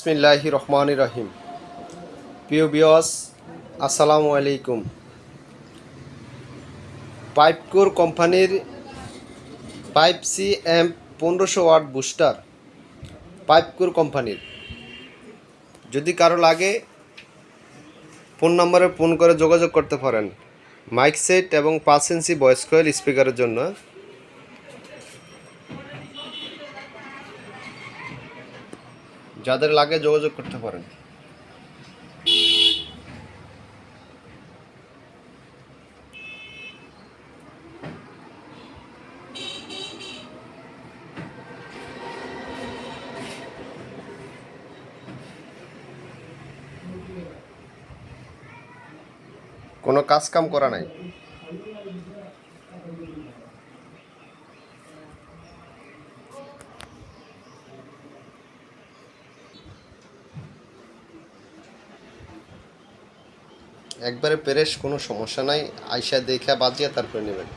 বিসমিল্লাহি রহমান রহিম। প্রিয় বিয়স আসসালামু আলাইকুম। পাইপকোর কোম্পানির পাইপ সি এম পনেরোশো ওয়াট বুস্টার পাইপকোর কোম্পানির। যদি কারও লাগে, ফোন নম্বরে ফোন করে যোগাযোগ করতে পারেন। মাইক সেট এবং পাঁচ ইঞ্চি ভয়েস স্পিকারের জন্য। যাদের লাগে যোগাযোগ করতে পারেন। কোনো কাজ কাম করা নাই? একবারে পেরেশ কোনো সমস্যা নাই। আইসা দেখা বাজিয়া তারপরে নেবেন।